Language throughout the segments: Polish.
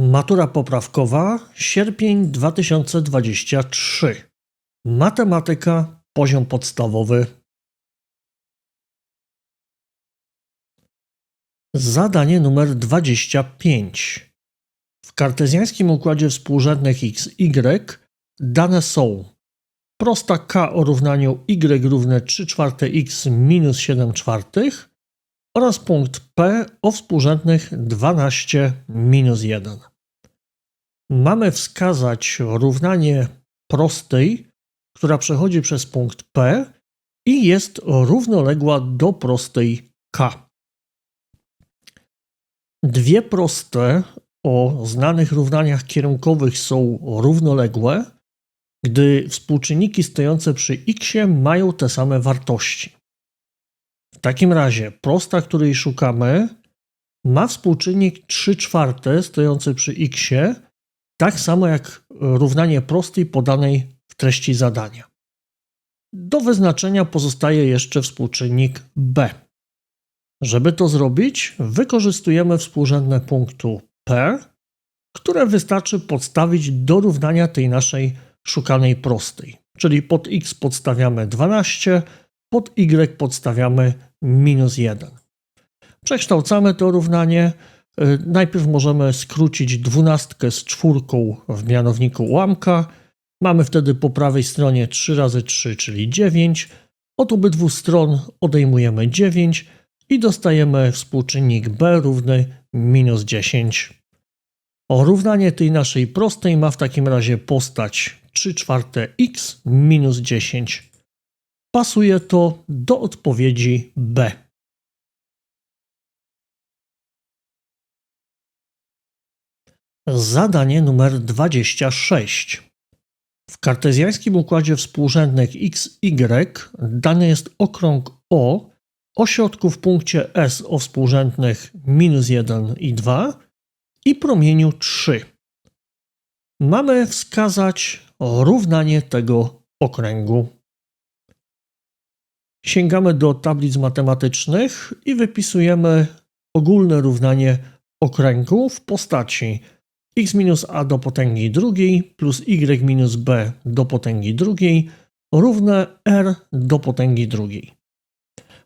Matura poprawkowa, sierpień 2023. Matematyka, poziom podstawowy. Zadanie numer 25. W kartezjańskim układzie współrzędnych x, y dane są prosta k o równaniu y równe 3 czwarte x minus 7 czwartych oraz punkt P o współrzędnych 12 minus 1. Mamy wskazać równanie prostej, która przechodzi przez punkt P i jest równoległa do prostej K. Dwie proste o znanych równaniach kierunkowych są równoległe, gdy współczynniki stojące przy x mają te same wartości. Takim razie prosta, której szukamy, ma współczynnik 3 czwarte stojący przy x, tak samo jak równanie prostej podanej w treści zadania. Do wyznaczenia pozostaje jeszcze współczynnik b. Żeby to zrobić, wykorzystujemy współrzędne punktu p, które wystarczy podstawić do równania tej naszej szukanej prostej. Czyli pod x podstawiamy 12, pod y podstawiamy minus 1. Przekształcamy to równanie. Y, najpierw możemy skrócić dwunastkę z czwórką w mianowniku ułamka. Mamy wtedy po prawej stronie 3 razy 3, czyli 9. Od obydwu stron odejmujemy 9 i dostajemy współczynnik b równy minus 10. O równanie tej naszej prostej ma w takim razie postać 3 czwarte x minus 10. Pasuje to do odpowiedzi B. Zadanie numer 26. W kartezjańskim układzie współrzędnych x, y dany jest okrąg O o środku w punkcie S o współrzędnych minus 1 i 2 i promieniu 3. Mamy wskazać równanie tego okręgu. Sięgamy do tablic matematycznych i wypisujemy ogólne równanie okręgu w postaci x minus a do potęgi drugiej plus y minus b do potęgi drugiej równe r do potęgi drugiej.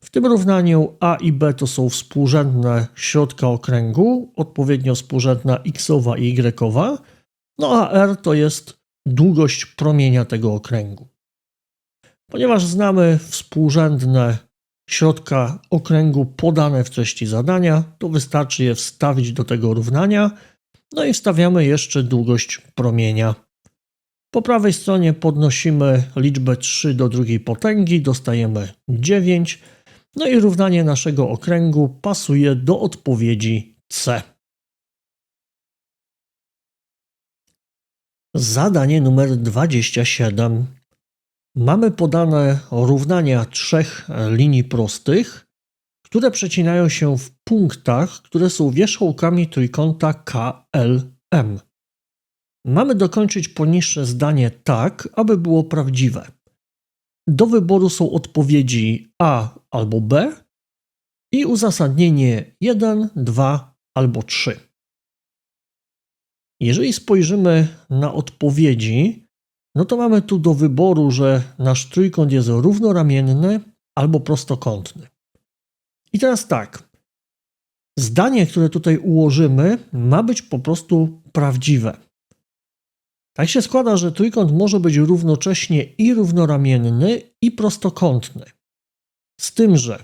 W tym równaniu a i b to są współrzędne środka okręgu, odpowiednio współrzędna xowa i y, no a r to jest długość promienia tego okręgu. Ponieważ znamy współrzędne środka okręgu podane w treści zadania, to wystarczy je wstawić do tego równania, no i wstawiamy jeszcze długość promienia. Po prawej stronie podnosimy liczbę 3 do drugiej potęgi, dostajemy 9, no i równanie naszego okręgu pasuje do odpowiedzi C. Zadanie numer 27. Mamy podane równania trzech linii prostych, które przecinają się w punktach, które są wierzchołkami trójkąta KLM. Mamy dokończyć poniższe zdanie tak, aby było prawdziwe. Do wyboru są odpowiedzi A albo B i uzasadnienie 1, 2 albo 3. Jeżeli spojrzymy na odpowiedzi, no to mamy tu do wyboru, że nasz trójkąt jest równoramienny albo prostokątny. I teraz tak. Zdanie, które tutaj ułożymy, ma być po prostu prawdziwe. Tak się składa, że trójkąt może być równocześnie i równoramienny, i prostokątny. Z tym, że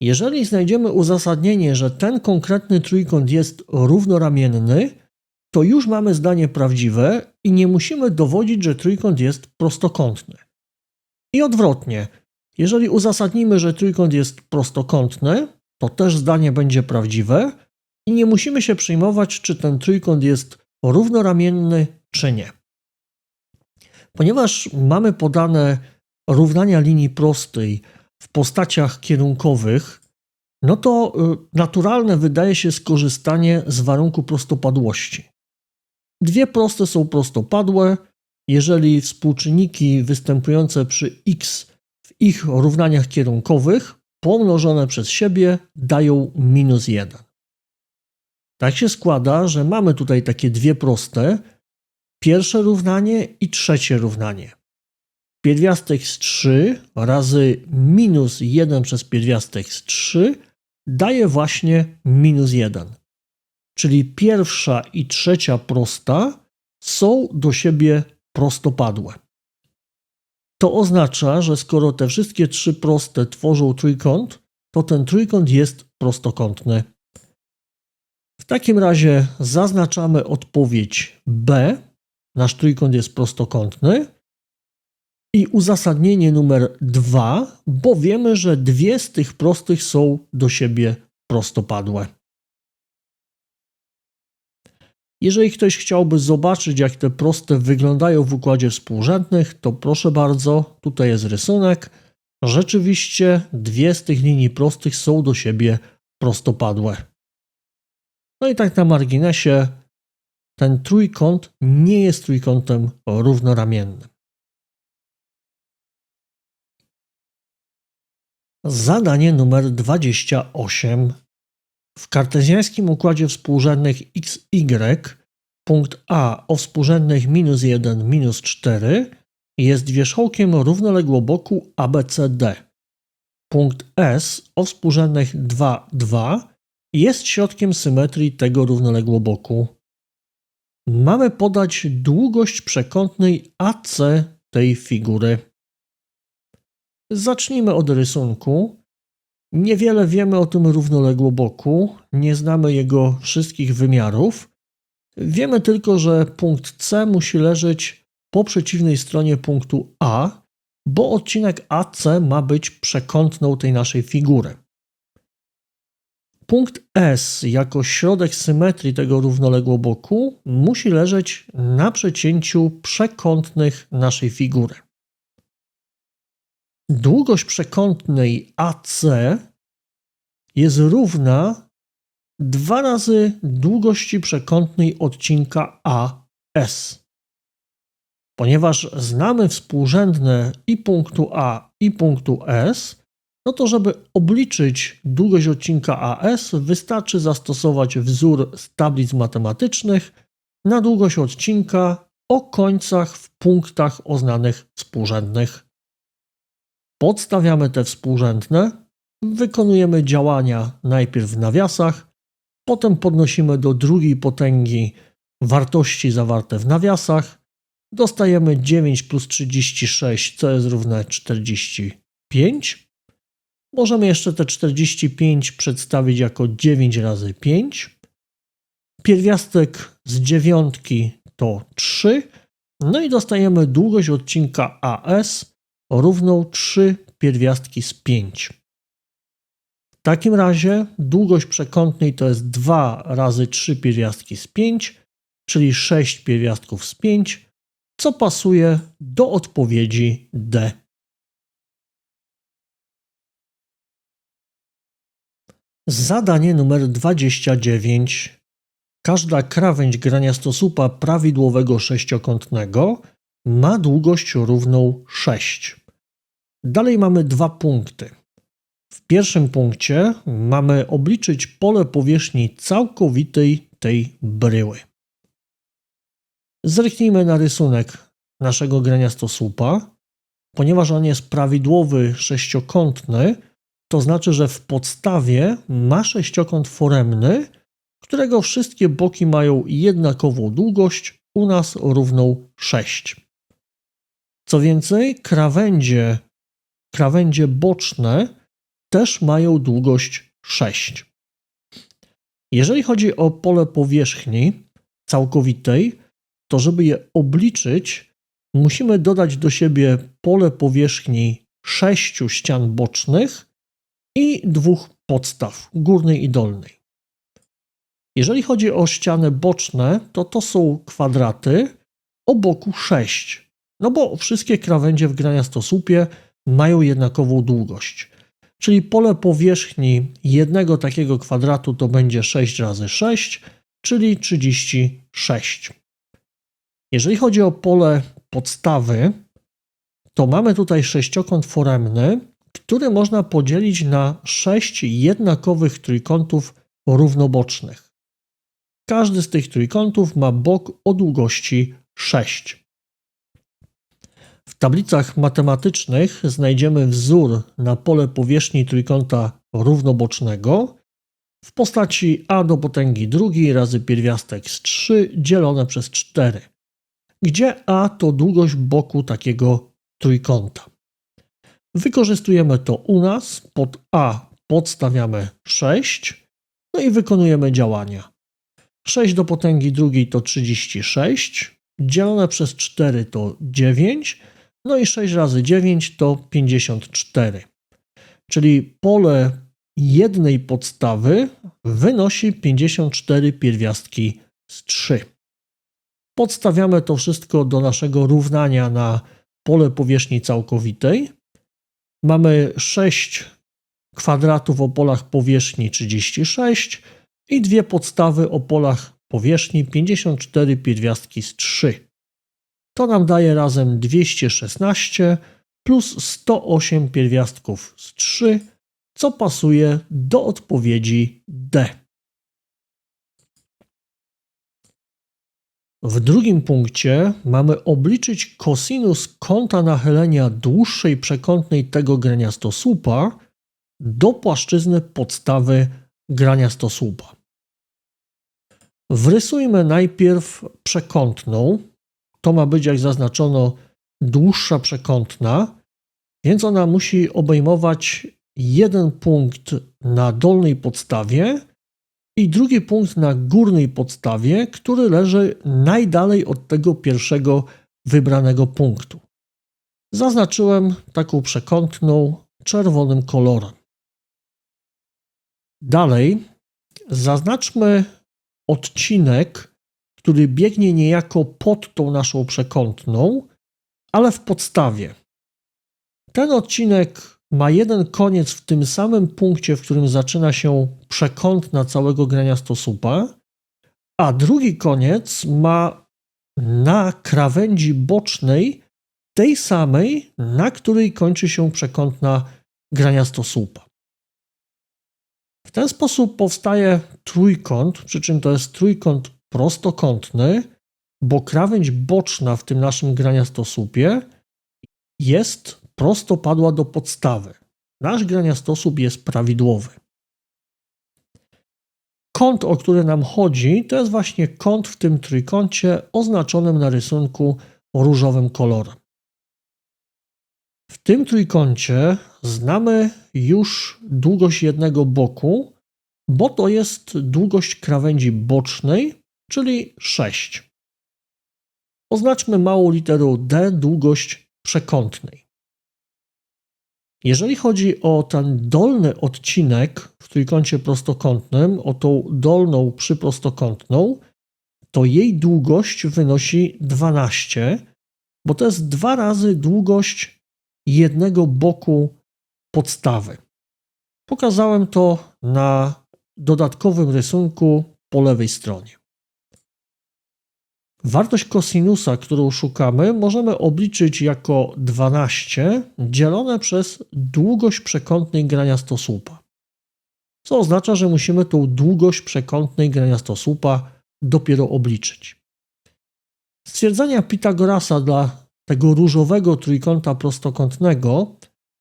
jeżeli znajdziemy uzasadnienie, że ten konkretny trójkąt jest równoramienny, to już mamy zdanie prawdziwe i nie musimy dowodzić, że trójkąt jest prostokątny. I odwrotnie, jeżeli uzasadnimy, że trójkąt jest prostokątny, to też zdanie będzie prawdziwe i nie musimy się przejmować, czy ten trójkąt jest równoramienny, czy nie. Ponieważ mamy podane równania linii prostej w postaciach kierunkowych, no to y, naturalne wydaje się skorzystanie z warunku prostopadłości. Dwie proste są prostopadłe, jeżeli współczynniki występujące przy x w ich równaniach kierunkowych pomnożone przez siebie dają minus 1. Tak się składa, że mamy tutaj takie dwie proste. Pierwsze równanie i trzecie równanie. Pierwiastek z 3 razy minus 1 przez pierwiastek z 3 daje właśnie minus 1. Czyli pierwsza i trzecia prosta są do siebie prostopadłe. To oznacza, że skoro te wszystkie trzy proste tworzą trójkąt, to ten trójkąt jest prostokątny. W takim razie zaznaczamy odpowiedź B. Nasz trójkąt jest prostokątny. I uzasadnienie numer dwa, bo wiemy, że dwie z tych prostych są do siebie prostopadłe. Jeżeli ktoś chciałby zobaczyć, jak te proste wyglądają w układzie współrzędnych, to proszę bardzo, tutaj jest rysunek. Rzeczywiście dwie z tych linii prostych są do siebie prostopadłe. No i tak na marginesie, ten trójkąt nie jest trójkątem równoramiennym. Zadanie numer 28. W kartezjańskim układzie współrzędnych xy punkt A o współrzędnych minus 1, minus 4 jest wierzchołkiem równoległoboku ABCD. Punkt S o współrzędnych 2, 2 jest środkiem symetrii tego równoległoboku. Mamy podać długość przekątnej AC tej figury. Zacznijmy od rysunku. Niewiele wiemy o tym równoległoboku, nie znamy jego wszystkich wymiarów. Wiemy tylko, że punkt C musi leżeć po przeciwnej stronie punktu A, bo odcinek AC ma być przekątną tej naszej figury. Punkt S jako środek symetrii tego równoległoboku musi leżeć na przecięciu przekątnych naszej figury. Długość przekątnej AC jest równa 2 razy długości przekątnej odcinka AS. Ponieważ znamy współrzędne i punktu A i punktu S, no to żeby obliczyć długość odcinka AS, wystarczy zastosować wzór z tablic matematycznych na długość odcinka o końcach w punktach o znanych współrzędnych. Podstawiamy te współrzędne, wykonujemy działania najpierw w nawiasach, potem podnosimy do drugiej potęgi wartości zawarte w nawiasach, dostajemy 9 plus 36, co jest równe 45. Możemy jeszcze te 45 przedstawić jako 9 razy 5. Pierwiastek z dziewiątki to 3. No i dostajemy długość odcinka AS równą 3 pierwiastki z 5. W takim razie długość przekątnej to jest 2 razy 3 pierwiastki z 5, czyli 6 pierwiastków z 5, co pasuje do odpowiedzi D. Zadanie numer 29. Każda krawędź graniastosupa prawidłowego sześciokątnego ma długość równą 6. Dalej mamy dwa punkty. W pierwszym punkcie mamy obliczyć pole powierzchni całkowitej tej bryły. Zerknijmy na rysunek naszego graniastosłupa. Ponieważ on jest prawidłowy sześciokątny, to znaczy, że w podstawie ma sześciokąt foremny, którego wszystkie boki mają jednakową długość, u nas równą 6. Co więcej, krawędzie, krawędzie boczne też mają długość 6. Jeżeli chodzi o pole powierzchni całkowitej, to żeby je obliczyć, musimy dodać do siebie pole powierzchni sześciu ścian bocznych i dwóch podstaw, górnej i dolnej. Jeżeli chodzi o ściany boczne, to to są kwadraty o boku 6. No bo wszystkie krawędzie w graniastosłupie mają jednakową długość. Czyli pole powierzchni jednego takiego kwadratu to będzie 6 razy 6, czyli 36. Jeżeli chodzi o pole podstawy, to mamy tutaj sześciokąt foremny, który można podzielić na sześć jednakowych trójkątów równobocznych. każdy z tych trójkątów ma bok o długości 6. W tablicach matematycznych znajdziemy wzór na pole powierzchni trójkąta równobocznego w postaci a do potęgi drugiej razy pierwiastek z 3 dzielone przez 4, gdzie a to długość boku takiego trójkąta. Wykorzystujemy to u nas. Pod a podstawiamy 6, no i wykonujemy działania. 6 do potęgi drugiej to 36, dzielone przez 4 to 9, no i 6 razy 9 to 54. Czyli pole jednej podstawy wynosi 54 pierwiastki z 3. Podstawiamy to wszystko do naszego równania na pole powierzchni całkowitej. Mamy 6 kwadratów o polach powierzchni 36 i dwie podstawy o polach powierzchni 54 pierwiastki z 3. To nam daje razem 216 plus 108 pierwiastków z 3, co pasuje do odpowiedzi D. W drugim punkcie mamy obliczyć kosinus kąta nachylenia dłuższej przekątnej tego graniastosłupa do płaszczyzny podstawy graniastosłupa. Wrysujmy najpierw przekątną. To ma być, jak zaznaczono, dłuższa przekątna, więc ona musi obejmować jeden punkt na dolnej podstawie i drugi punkt na górnej podstawie, który leży najdalej od tego pierwszego wybranego punktu. Zaznaczyłem taką przekątną czerwonym kolorem. Dalej zaznaczmy odcinek, który biegnie niejako pod tą naszą przekątną, ale w podstawie. Ten odcinek ma jeden koniec w tym samym punkcie, w którym zaczyna się przekątna całego graniastosupa, a drugi koniec ma na krawędzi bocznej tej samej, na której kończy się przekątna graniastosłupa. W ten sposób powstaje trójkąt, przy czym to jest trójkąt prostokątny, bo krawędź boczna w tym naszym graniastosłupie jest prostopadła do podstawy. Nasz graniastosłup jest prawidłowy. Kąt, o który nam chodzi, to jest właśnie kąt w tym trójkącie oznaczonym na rysunku różowym kolorem. W tym trójkącie znamy już długość jednego boku, bo to jest długość krawędzi bocznej, czyli 6. Oznaczmy małą literą D długość przekątnej. Jeżeli chodzi o ten dolny odcinek w trójkącie prostokątnym, o tą dolną przyprostokątną, to jej długość wynosi 12, bo to jest dwa razy długość jednego boku podstawy. Pokazałem to na dodatkowym rysunku po lewej stronie. Wartość kosinusa, którą szukamy, możemy obliczyć jako 12 dzielone przez długość przekątnej graniastosłupa. Co oznacza, że musimy tą długość przekątnej graniastosłupa dopiero obliczyć. Stwierdzenia Pitagorasa dla tego różowego trójkąta prostokątnego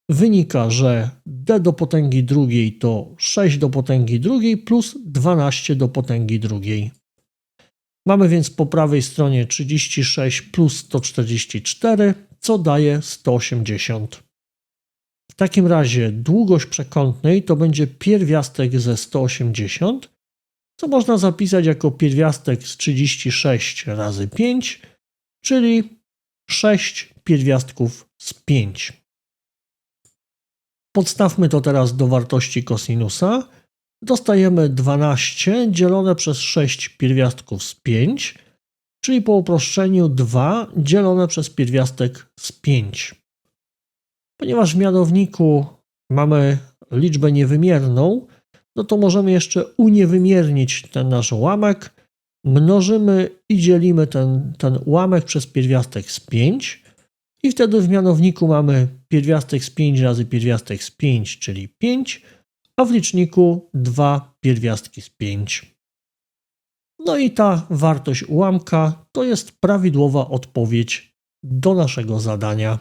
wynika, że d do potęgi drugiej to 6 do potęgi drugiej plus 12 do potęgi drugiej. Mamy więc po prawej stronie 36 plus 144, co daje 180. W takim razie długość przekątnej to będzie pierwiastek ze 180, co można zapisać jako pierwiastek z 36 razy 5, czyli 6 pierwiastków z 5. Podstawmy to teraz do wartości kosinusa. Dostajemy 12 dzielone przez 6 pierwiastków z 5, czyli po uproszczeniu 2 dzielone przez pierwiastek z 5. Ponieważ w mianowniku mamy liczbę niewymierną, no to możemy jeszcze uniewymiernić ten nasz ułamek. Mnożymy i dzielimy ten, ten ułamek przez pierwiastek z 5 i wtedy w mianowniku mamy pierwiastek z 5 razy pierwiastek z 5, czyli 5, a w liczniku 2 pierwiastki z 5. No i ta wartość ułamka to jest prawidłowa odpowiedź do naszego zadania.